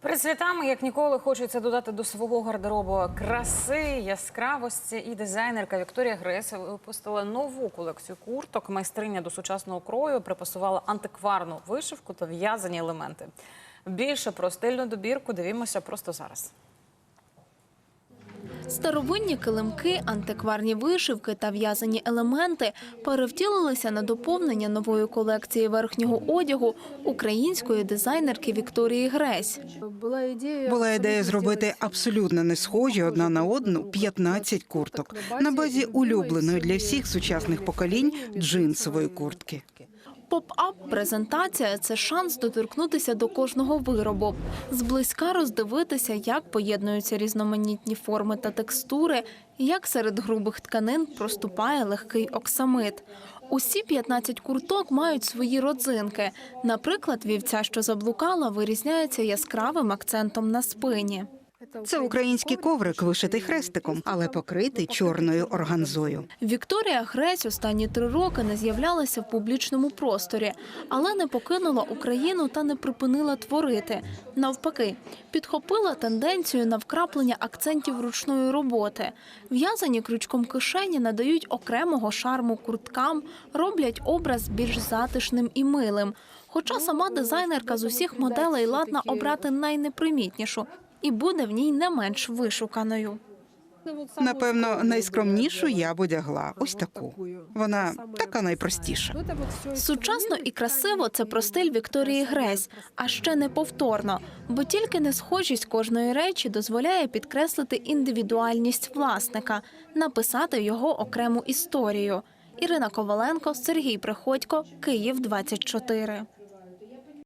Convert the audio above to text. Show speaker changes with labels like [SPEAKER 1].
[SPEAKER 1] Перед святами, як ніколи, хочеться додати до свого гардеробу краси, яскравості. І дизайнерка Вікторія Грес випустила нову колекцію курток. Майстриня до сучасного крою припасувала антикварну вишивку та в'язані елементи. Більше про стильну добірку дивімося просто зараз.
[SPEAKER 2] Старовинні килимки, антикварні вишивки та в'язані елементи перевтілилися на доповнення нової колекції верхнього одягу української дизайнерки Вікторії Гресь.
[SPEAKER 3] Була ідея
[SPEAKER 4] Була ідея зробити абсолютно не схожі одна на одну 15 курток на базі улюбленої для всіх сучасних поколінь джинсової куртки.
[SPEAKER 2] Поп-ап презентація це шанс доторкнутися до кожного виробу, зблизька роздивитися, як поєднуються різноманітні форми та текстури, як серед грубих тканин проступає легкий оксамит. Усі 15 курток мають свої родзинки. Наприклад, вівця, що заблукала, вирізняється яскравим акцентом на спині.
[SPEAKER 4] Це український коврик, вишитий хрестиком, але покритий чорною органзою.
[SPEAKER 2] Вікторія Грець останні три роки не з'являлася в публічному просторі, але не покинула Україну та не припинила творити. Навпаки, підхопила тенденцію на вкраплення акцентів ручної роботи. В'язані крючком кишені надають окремого шарму курткам, роблять образ більш затишним і милим. Хоча сама дизайнерка з усіх моделей ладна обрати найнепримітнішу і буде в ній не менш вишуканою.
[SPEAKER 4] Напевно, найскромнішу я б одягла. Ось таку. Вона така найпростіша.
[SPEAKER 2] Сучасно і красиво це про стиль Вікторії Гресь, а ще неповторно, бо тільки несхожість кожної речі дозволяє підкреслити індивідуальність власника, написати його окрему історію. Ірина Коваленко, Сергій Приходько, Київ 24.